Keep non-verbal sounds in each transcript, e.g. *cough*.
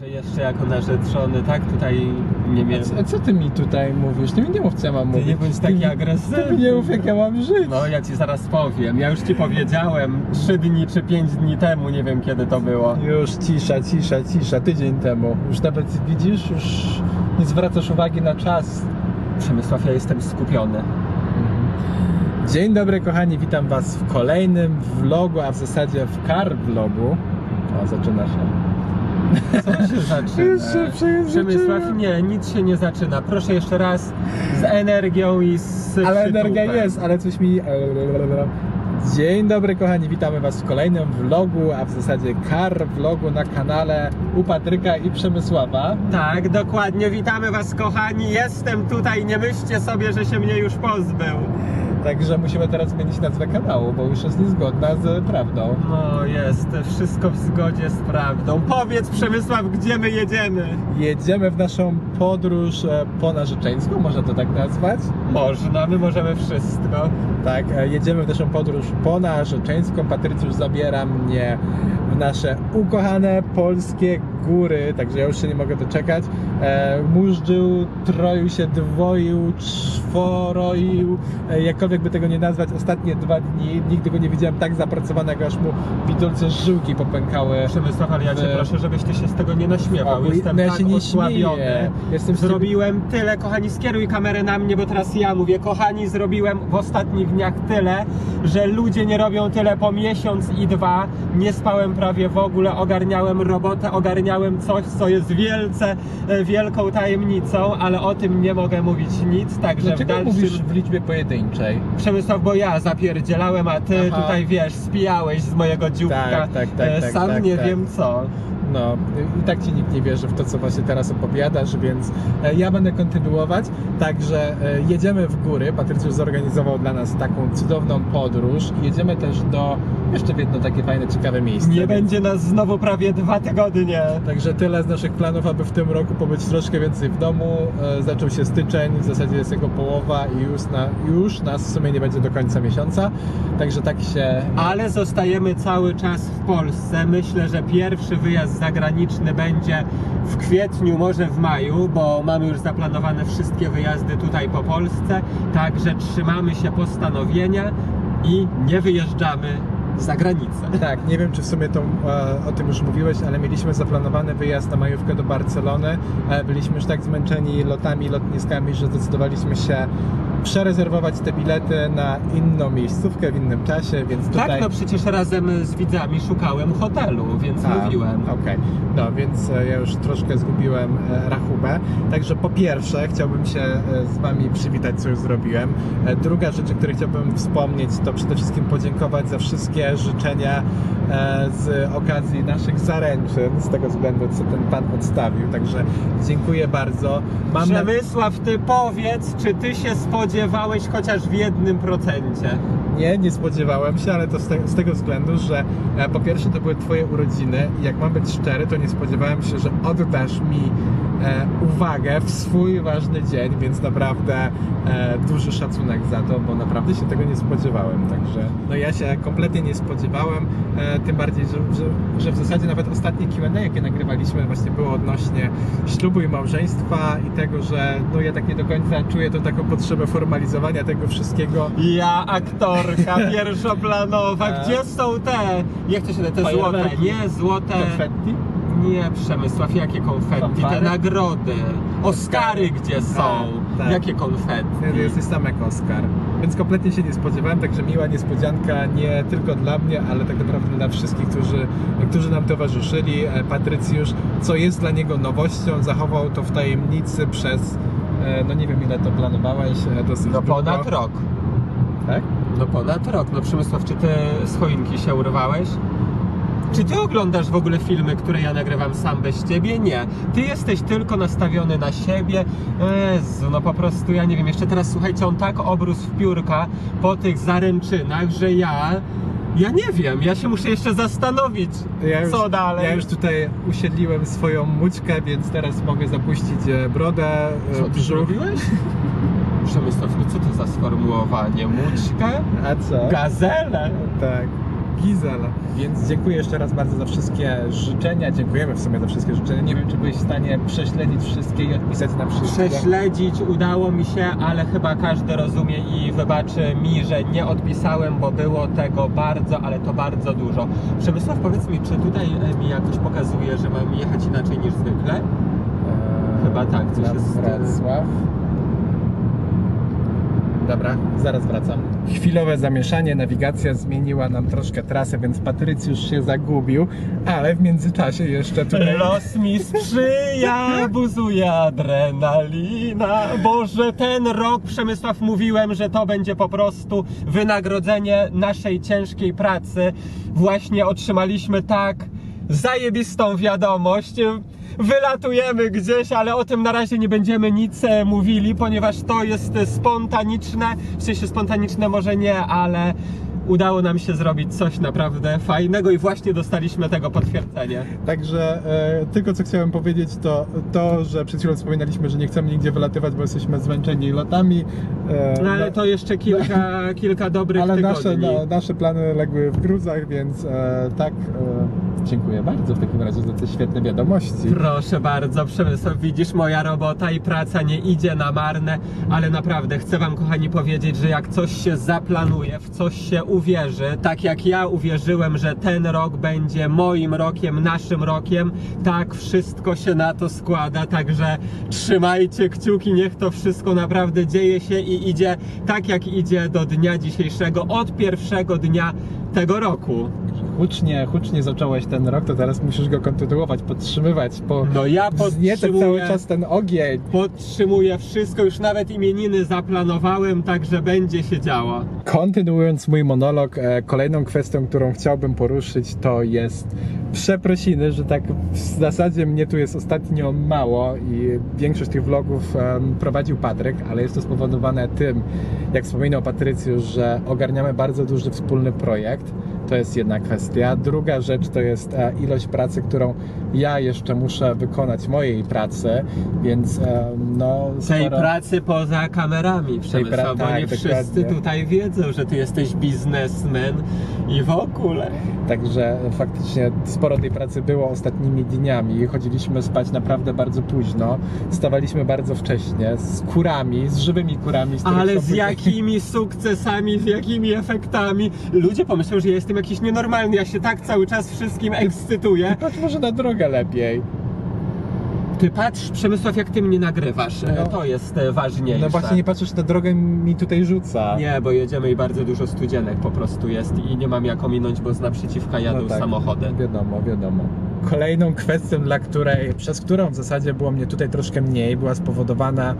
Że jeszcze jako narzeczony, tak? Tutaj nie A miałem... co, a co ty mi tutaj mówisz? Ty mi nie mów, co ja mam Ty mówić. nie bądź taki agresywny. Ty mi nie mów, jak ja mam żyć. No ja ci zaraz powiem. Ja już ci powiedziałem 3 dni czy 5 dni temu, nie wiem kiedy to było. Już cisza, cisza, cisza, tydzień temu. Już nawet widzisz, już nie zwracasz uwagi na czas. Przemysław, ja jestem skupiony. Dzień dobry kochani, witam was w kolejnym vlogu, a w zasadzie w car vlogu. O, zaczyna się. Co się zaczyna? Przemysław, nie, nic się nie zaczyna. Proszę jeszcze raz z energią i z Ale energia przytupem. jest, ale coś mi... Dzień dobry kochani, witamy was w kolejnym vlogu, a w zasadzie car vlogu na kanale u Patryka i Przemysława. Tak, dokładnie. Witamy Was, kochani. Jestem tutaj. Nie myślcie sobie, że się mnie już pozbył. Także musimy teraz zmienić nazwę kanału, bo już jest niezgodna z prawdą. No, jest wszystko w zgodzie z prawdą. Powiedz, Przemysław, gdzie my jedziemy? Jedziemy w naszą podróż e, ponarzeczeńską, można to tak nazwać. Można, my możemy wszystko. Tak, e, jedziemy w naszą podróż ponarzeczeńską. Patrycjusz zabiera mnie nasze ukochane polskie góry, także ja już się nie mogę doczekać. E, Mużdżył, troił się, dwoił, czworoił, e, jakkolwiek by tego nie nazwać, ostatnie dwa dni. Nigdy go nie widziałem tak zapracowanego, aż mu widolce żyłki popękały. Przemysław, ale ja Cię W- proszę, żebyś Ty się z tego nie naśmiewał. Ogólnie- Jestem no ja tak się nie osłabiony. śmieję. Jestem Zrobiłem tyle, kochani, skieruj kamerę na mnie, bo teraz ja mówię, kochani, zrobiłem w ostatnich dniach tyle, że ludzie nie robią tyle po miesiąc i dwa. Nie spałem prawie w ogóle, ogarniałem robotę, ogarniałem coś, co jest wielce, e, wielką tajemnicą, ale o tym nie mogę mówić nic, także w Dlaczego dalszym... mówisz w liczbie pojedynczej? Przemysław, bo ja zapierdzielałem, a ty Aha. tutaj wiesz, spijałeś z mojego dzióbka. Tak, tak, tak, e, tak, Sam tak, nie tak. wiem co. No, i tak ci nikt nie wierzy w to, co właśnie teraz opowiadasz, więc e, ja będę kontynuować. Także e, jedziemy w góry. Patrycjusz zorganizował dla nas taką cudowną podróż. Jedziemy też do jeszcze w jedno takie fajne, ciekawe miejsce. Nie więc- będzie nas znowu prawie dwa tygodnie. Także tyle z naszych planów, aby w tym roku pobyć troszkę więcej w domu. E, Zaczął się styczeń, w zasadzie jest jego połowa i już, na, już nas w sumie nie będzie do końca miesiąca. Także tak się Ale zostajemy cały czas w Polsce. Myślę, że pierwszy wyjazd zagraniczny będzie w kwietniu, może w maju, bo mamy już zaplanowane wszystkie wyjazdy tutaj po Polsce. Także trzymamy się postanowienia i nie wyjeżdżamy za granicę. Tak, nie wiem czy w sumie to, e, o tym już mówiłeś, ale mieliśmy zaplanowany wyjazd na majówkę do Barcelony. E, byliśmy już tak zmęczeni lotami, lotniskami, że zdecydowaliśmy się przerezerwować te bilety na inną miejscówkę w innym czasie, więc tutaj... Tak, no przecież razem z widzami szukałem hotelu, więc A, mówiłem. Okej, no więc e, ja już troszkę zgubiłem e, rachubę. Także po pierwsze chciałbym się e, z Wami przywitać, co już zrobiłem. Druga rzecz, o której chciałbym wspomnieć, to przede wszystkim podziękować za wszystkie życzenia z okazji naszych zaręczyn, z tego względu, co ten Pan odstawił. Także dziękuję bardzo. Mam. Przemysław, ty powiedz, czy ty się spodziewałeś chociaż w jednym procencie? Nie, nie spodziewałem się, ale to z, te, z tego względu, że e, po pierwsze to były Twoje urodziny i jak mam być szczery, to nie spodziewałem się, że oddasz mi uwagę w swój ważny dzień, więc naprawdę e, duży szacunek za to, bo naprawdę się tego nie spodziewałem, także no ja się kompletnie nie spodziewałem, e, tym bardziej, że, że, że w zasadzie nawet ostatnie Q&A, jakie nagrywaliśmy właśnie było odnośnie ślubu i małżeństwa i tego, że no ja tak nie do końca czuję tą taką potrzebę formalizowania tego wszystkiego Ja, aktorka *laughs* pierwszoplanowa, gdzie są te, jak to się nazywa, te złote, nie, złote, konfetti. Nie Przemysław, jakie konfetti, te nagrody, Oscary gdzie są, A, tak. jakie Nie, konfetti. jesteś sam jak Oscar. Więc kompletnie się nie spodziewałem, także miła niespodzianka nie tylko dla mnie, ale tak naprawdę dla wszystkich, którzy, którzy nam towarzyszyli. E, Patrycjusz, co jest dla niego nowością, zachował to w tajemnicy przez, e, no nie wiem ile to planowałeś, e, dosyć No długo. ponad rok, Tak? no ponad rok, no Przemysław, czy ty z choinki się urwałeś? Czy ty oglądasz w ogóle filmy, które ja nagrywam sam bez ciebie? Nie. Ty jesteś tylko nastawiony na siebie. Jezu, no po prostu ja nie wiem. Jeszcze teraz słuchajcie, on tak obrósł w piórka po tych zaręczynach, że ja... Ja nie wiem, ja się muszę jeszcze zastanowić, Ja już, co dalej. Ja już tutaj usiedliłem swoją mućkę, więc teraz mogę zapuścić e, brodę, e, Co ty brzuch. *laughs* Przemysław, no co to za sformułowanie? Mućkę? A co? Gazelę? Tak. Gizel. Więc dziękuję jeszcze raz bardzo za wszystkie życzenia. Dziękujemy w sumie za wszystkie życzenia. Nie wiem, czy byłeś w stanie prześledzić wszystkie i odpisać na wszystkie. Prześledzić udało mi się, ale chyba każdy rozumie i wybaczy mi, że nie odpisałem, bo było tego bardzo, ale to bardzo dużo. Przemysław, powiedz mi, czy tutaj e, mi jakoś pokazuje, że mam jechać inaczej niż zwykle? Eee, Chyba tak, coś jest, Wrocław. Dobra, zaraz wracam. Chwilowe zamieszanie, nawigacja zmieniła nam troszkę trasę, więc Patrycjusz się zagubił, ale w międzyczasie jeszcze tutaj... Los mi sprzyja, buzuje adrenalina. Boże, ten rok, Przemysław, mówiłem, że to będzie po prostu wynagrodzenie naszej ciężkiej pracy. Właśnie otrzymaliśmy tak zajebistą wiadomość. Wylatujemy gdzieś, ale o tym na razie nie będziemy nic e, mówili, ponieważ to jest spontaniczne. W sensie spontaniczne może nie, ale udało nam się zrobić coś naprawdę fajnego i właśnie dostaliśmy tego potwierdzenie. Także e, tylko co chciałem powiedzieć to to, że przed chwilą wspominaliśmy, że nie chcemy nigdzie wylatywać, bo jesteśmy zmęczeni lotami. E, No ale to jeszcze kilka, kilka dobrych ale nasze, tygodni. na, nasze plany legły w gruzach, więc e, tak, e, dziękuję bardzo w takim razie za te świetne wiadomości. Proszę bardzo, Przemysław, widzisz, moja robota i praca nie idzie na marne, ale naprawdę chcę wam, kochani, powiedzieć, że jak coś się zaplanuje, w coś się uwierzy, tak jak ja uwierzyłem, że ten rok będzie moim rokiem, naszym rokiem, tak wszystko się na to składa, także trzymajcie kciuki, niech to wszystko naprawdę dzieje się i idzie tak, jak idzie do dnia dzisiejszego, od pierwszego dnia tego roku. Hucznie, hucznie zacząłeś ten rok, to teraz musisz go kontynuować, podtrzymywać, po No ja wzniecać cały podtrzymuję... czas ten ogień. Podtrzymuję wszystko, już nawet imieniny zaplanowałem, także będzie się działo. Kontynuując mój monolog, e, kolejną kwestią, którą chciałbym poruszyć, to jest przeprosiny, że tak w zasadzie mnie tu jest ostatnio mało i większość tych vlogów prowadził Patryk, ale jest to spowodowane tym, jak wspominał Patrycjusz, że ogarniamy bardzo duży wspólny projekt. To jest jedna kwestia. Druga rzecz to jest e, ilość pracy, którą ja jeszcze muszę wykonać mojej pracy, więc e, no Tej pracy poza kamerami, Przemysław, pra- bo tak, nie wszyscy dokładnie. tutaj wiedzą, że ty jesteś biznesmen i w ogóle. Także faktycznie sporo tej pracy było ostatnimi dniami. Chodziliśmy spać naprawdę bardzo późno. Stawaliśmy bardzo wcześnie z kurami, z żywymi kurami. Z Ale z jakimi sukcesami, z jakimi efektami. Ludzie pomyślą, że ja jestem jakiś nienormalny, ja się tak cały czas wszystkim ekscytuję. Patrz może na drogę lepiej. Ty patrz, Przemysław, jak ty mnie nagrywasz. E, No. To jest e, ważniejsze. No właśnie nie patrzysz na drogę mi tutaj rzuca. Nie, bo jedziemy i bardzo dużo studzienek po prostu jest i nie mam jak ominąć, bo z naprzeciwka jadą No tak, samochody. Wiadomo, wiadomo. Kolejną kwestią, dla której, przez którą w zasadzie było mnie tutaj troszkę mniej, była spowodowana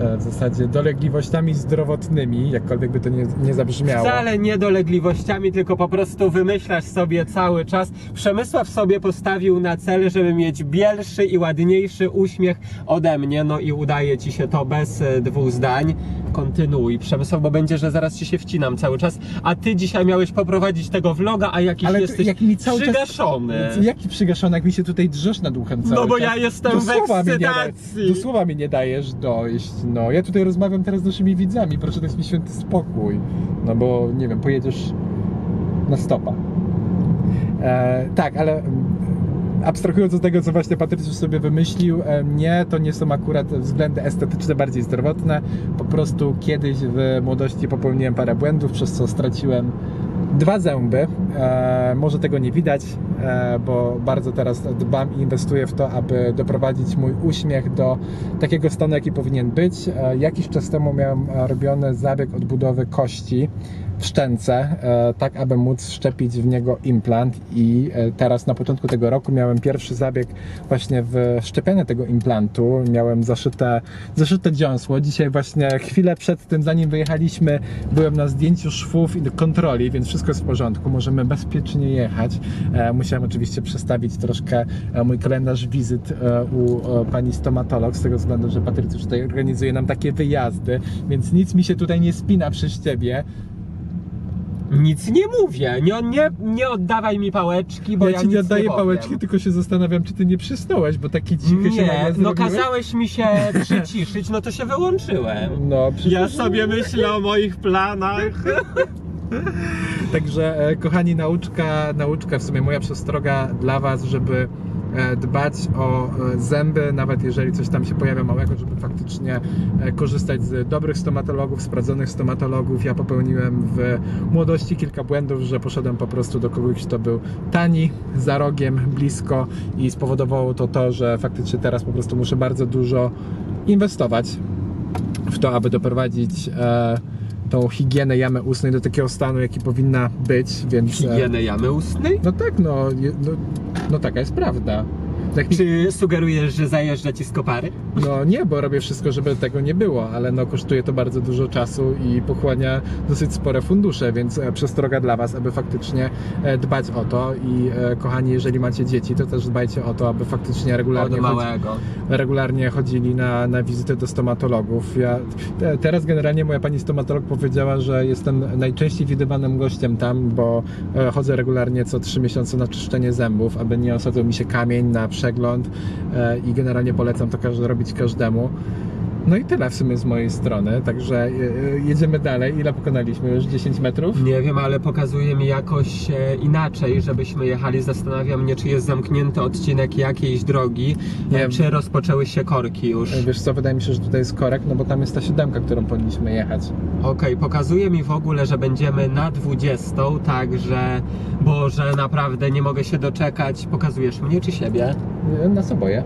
e, w zasadzie dolegliwościami zdrowotnymi, jakkolwiek by to nie, nie zabrzmiało. Wcale nie dolegliwościami, tylko po prostu wymyślasz sobie cały czas. Przemysław sobie postawił na cel, żeby mieć bielszy i ładniejszy uśmiech ode mnie, no i udaje ci się to bez e, dwóch zdań. Kontynuuj, Przemysław, bo będzie, że zaraz ci się wcinam cały czas. A ty dzisiaj miałeś poprowadzić tego vloga, a jakiś Ale jesteś jak mi cały czas- przygaszony. Jaki przygaszony, jak mi się tutaj drzesz nad uchem cały No bo czas. ja jestem Do w ekscytacji. Do słowa mi nie dajesz dojść. No, ja tutaj rozmawiam teraz z naszymi widzami, proszę dać mi święty spokój. No bo, nie wiem, pojedziesz na stopa. E, tak, ale abstrahując od tego, co właśnie Patrycjusz sobie wymyślił, e, nie, to nie są akurat względy estetyczne, bardziej zdrowotne. Po prostu kiedyś w młodości popełniłem parę błędów, przez co straciłem dwa zęby. E, może tego nie widać, e, bo bardzo teraz dbam i inwestuję w to, aby doprowadzić mój uśmiech do takiego stanu, jaki powinien być. E, jakiś czas temu miałem robiony zabieg odbudowy kości w szczęce, e, tak aby móc wszczepić w niego implant i e, teraz na początku tego roku miałem pierwszy zabieg właśnie w szczepienie tego implantu. Miałem zaszyte, zaszyte dziąsło. Dzisiaj właśnie chwilę przed tym, zanim wyjechaliśmy, byłem na zdjęciu szwów i kontroli, więc wszystko jest w porządku. Możemy bezpiecznie jechać. E, Musiałem oczywiście przestawić troszkę e, mój kalendarz wizyt e, u pani stomatolog, z tego względu, że Patrycjusz tutaj organizuje nam takie wyjazdy, więc nic mi się tutaj nie spina przez ciebie. Nic nie mówię, nie, nie, nie oddawaj mi pałeczki, bo ja ja, ci nie oddaję powiem. pałeczki, tylko się zastanawiam, czy ty nie przysnąłeś, bo taki cichy się na Nie, nas no zrobiłeś. kazałeś mi się *laughs* przyciszyć, no to się wyłączyłem. No, przecież... Ja sobie myślę o moich planach. *laughs* *laughs* Także e, kochani, nauczka, nauczka w sumie moja przestroga dla Was, żeby e, dbać o e, zęby, nawet jeżeli coś tam się pojawia małego, żeby faktycznie korzystać z dobrych stomatologów, sprawdzonych stomatologów. Ja popełniłem w młodości kilka błędów, że poszedłem po prostu do kogoś, kto był tani, za rogiem, blisko i spowodowało to to, że faktycznie teraz po prostu muszę bardzo dużo inwestować w to, aby doprowadzić tą higienę jamy ustnej do takiego stanu, jaki powinna być, więc... E, Higienę jamy ustnej? no tak, no, no, no taka jest prawda. Tak, Czy sugerujesz, że zajeżdża ci z kopary? no nie, bo robię wszystko, żeby tego nie było, ale no kosztuje to bardzo dużo czasu i pochłania dosyć spore fundusze, więc e, przestroga dla Was, aby faktycznie e, dbać o to i e, kochani, jeżeli macie dzieci, to też dbajcie o to, aby faktycznie regularnie Od chodzi- regularnie chodzili na, na wizyty do stomatologów. Ja, te, teraz generalnie moja pani stomatolog powiedziała, że jestem najczęściej widywanym gościem tam, bo chodzę regularnie co 3 miesiące na czyszczenie zębów, aby nie osadzał mi się kamień na przegląd e, i generalnie polecam to robić każdemu. No i tyle w sumie z mojej strony, także e, e, jedziemy dalej. Ile pokonaliśmy? Już 10 metrów? Nie wiem, ale pokazuje mi jakoś e, inaczej, żebyśmy jechali. Zastanawiam mnie, czy jest zamknięty odcinek jakiejś drogi, Nie. czy rozpoczęły się korki już. Wiesz co, wydaje mi się, że tutaj jest korek, no bo tam jest ta siódemka, którą powinniśmy jechać. Okej, pokazuje mi w ogóle, że będziemy na 20, także Boże, naprawdę nie mogę się doczekać. Pokazujesz mnie czy siebie? Nas oboje.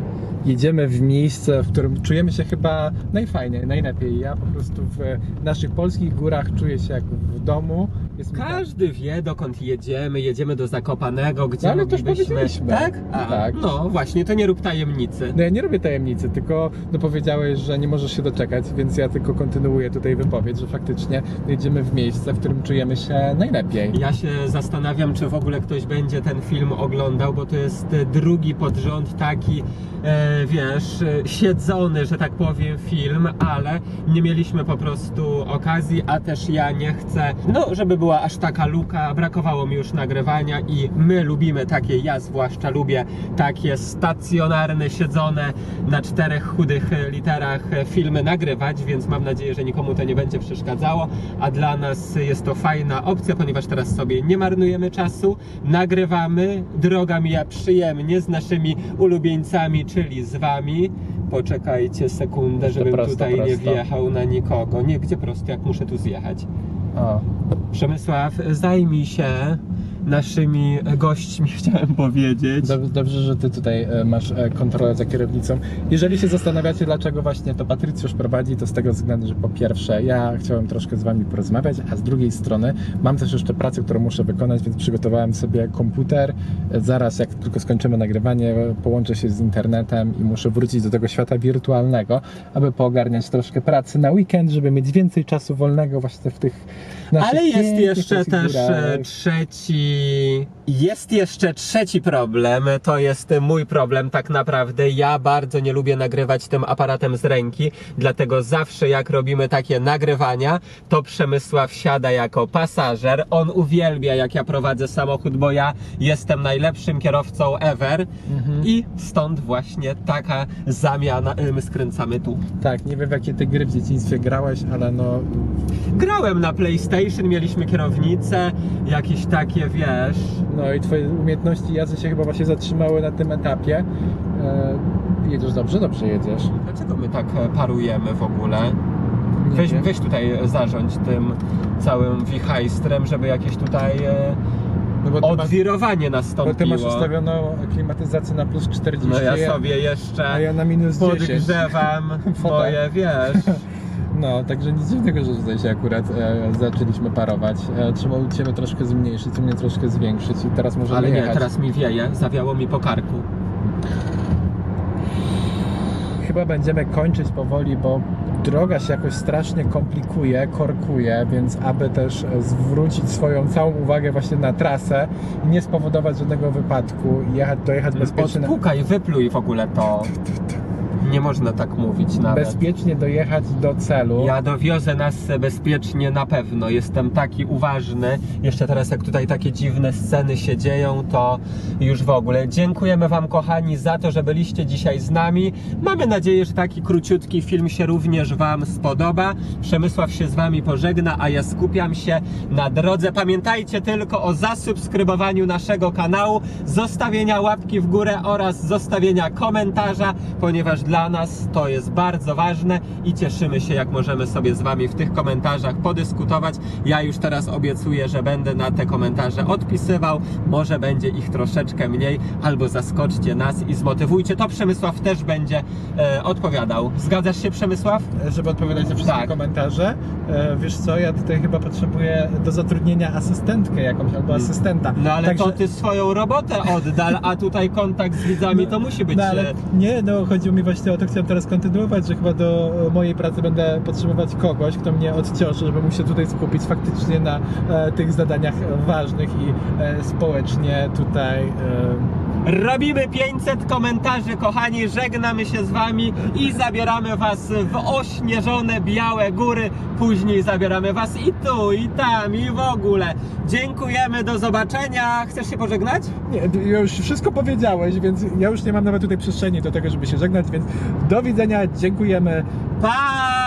Jedziemy w miejsce, w którym czujemy się chyba najfajniej, najlepiej. Ja po prostu w naszych polskich górach czuję się jak w domu. Jest tak- Każdy wie, dokąd jedziemy. Jedziemy do Zakopanego, gdzie No, ale też moglibyśmy... powiedzieliśmy. Tak? A, Tak. No właśnie, to nie rób tajemnicy. No ja nie robię tajemnicy, tylko no powiedziałeś, że nie możesz się doczekać, więc ja tylko kontynuuję tutaj wypowiedź, że faktycznie jedziemy w miejsce, w którym czujemy się najlepiej. Ja się zastanawiam, czy w ogóle ktoś będzie ten film oglądał, bo to jest drugi pod rząd taki, e, wiesz, e, siedzony, że tak powiem, film, ale nie mieliśmy po prostu okazji, a też ja nie chcę, no, żeby była aż taka luka, brakowało mi już nagrywania i my lubimy takie, ja zwłaszcza lubię takie stacjonarne, siedzone na czterech chudych literach filmy nagrywać, więc mam nadzieję, że nikomu to nie będzie przeszkadzało, a dla nas jest to fajna opcja, ponieważ teraz sobie nie marnujemy czasu, nagrywamy, droga mija przyjemnie z naszymi ulubieńcami, czyli z wami. Poczekajcie sekundę, żebym prosto, tutaj nie prosto. wjechał na nikogo. Nie, gdzie prosto, jak muszę tu zjechać. O, Przemysław, zajmij się naszymi gośćmi, *laughs* chciałem powiedzieć. Dob- Dobrze, że ty tutaj e, masz e, kontrolę za kierownicą. Jeżeli się zastanawiacie, dlaczego właśnie to Patrycjusz prowadzi, to z tego względu, że po pierwsze, ja chciałem troszkę z wami porozmawiać, a z drugiej strony mam też jeszcze pracę, którą muszę wykonać, więc przygotowałem sobie komputer. E, Zaraz, jak tylko skończymy nagrywanie, połączę się z internetem i muszę wrócić do tego świata wirtualnego, aby poogarniać troszkę pracy na weekend, żeby mieć więcej czasu wolnego właśnie w tych naszych Ale jest jeszcze też e, górach. Trzeci. Jest jeszcze trzeci problem. To jest mój problem tak naprawdę. Ja bardzo nie lubię nagrywać tym aparatem z ręki, dlatego zawsze jak robimy takie nagrywania, to Przemysław siada jako pasażer. On uwielbia jak ja prowadzę samochód, bo ja jestem najlepszym kierowcą ever. Mhm. I stąd właśnie taka zamiana. y, My skręcamy tu. Tak, nie wiem w jakie ty gry w dzieciństwie grałeś, ale no Grałem na PlayStation, mieliśmy kierownicę, jakieś takie, wiesz. No i twoje umiejętności jazdy się chyba właśnie zatrzymały na tym etapie. E, jedziesz dobrze? Dobrze jedziesz. Dlaczego my tak e, parujemy w ogóle? Nie Weź, wiem. weź tutaj e, zarządź tym całym wichajstrem, żeby jakieś tutaj no ty, masz, odwirowanie bo nastąpiło. ty masz ustawioną klimatyzację na plus 40, No ja sobie jeszcze a ja na minus 10. podgrzewam moje, wiesz. *laughs* No, także nic dziwnego, że tutaj się akurat e, zaczęliśmy parować. E, trzeba u Ciebie troszkę zmniejszyć, u mnie troszkę zwiększyć i teraz możemy Ale nie, jechać. teraz mi wieje, zawiało mi po karku. Chyba będziemy kończyć powoli, bo droga się jakoś strasznie komplikuje, korkuje, więc aby też e, zwrócić swoją całą uwagę właśnie na trasę i nie spowodować żadnego wypadku i jechać, dojechać bezpiecznie. na- Odpukaj, wypluj w ogóle to. *laughs* Nie można tak mówić nawet. bezpiecznie dojechać do celu. Ja dowiozę nas bezpiecznie na pewno. Jestem taki uważny. Jeszcze teraz, jak tutaj takie dziwne sceny się dzieją, to już w ogóle. Dziękujemy Wam, kochani, za to, że byliście dzisiaj z nami. Mamy nadzieję, że taki króciutki film się również Wam spodoba. Przemysław się z Wami pożegna, a ja skupiam się na drodze. Pamiętajcie tylko o zasubskrybowaniu naszego kanału, zostawienia łapki w górę oraz zostawienia komentarza, ponieważ dla nas to jest bardzo ważne i cieszymy się, jak możemy sobie z Wami w tych komentarzach podyskutować. Ja już teraz obiecuję, że będę na te komentarze odpisywał. Może będzie ich troszeczkę mniej, albo zaskoczcie nas i zmotywujcie. To Przemysław też będzie e, odpowiadał. Zgadzasz się, Przemysław? żeby odpowiadać na wszystkie Tak. komentarze. E, wiesz co, ja tutaj chyba potrzebuję do zatrudnienia asystentkę jakąś albo asystenta. No ale Także- to ty swoją robotę oddal, a tutaj kontakt z widzami to musi być. No, ale e, nie, no chodziło mi właśnie o to, chciałem teraz kontynuować, że chyba do mojej pracy będę potrzebować kogoś, kto mnie odcioszy, żeby mógł się tutaj skupić faktycznie na e, tych zadaniach ważnych i e, społecznie tutaj e, Robimy 500 komentarzy, kochani, żegnamy się z wami i zabieramy was w ośnieżone białe góry. Później zabieramy was i tu, i tam, i w ogóle. Dziękujemy, do zobaczenia. Chcesz się pożegnać? Nie, już wszystko powiedziałeś, więc ja już nie mam nawet tutaj przestrzeni do tego, żeby się żegnać, więc do widzenia, dziękujemy. Pa!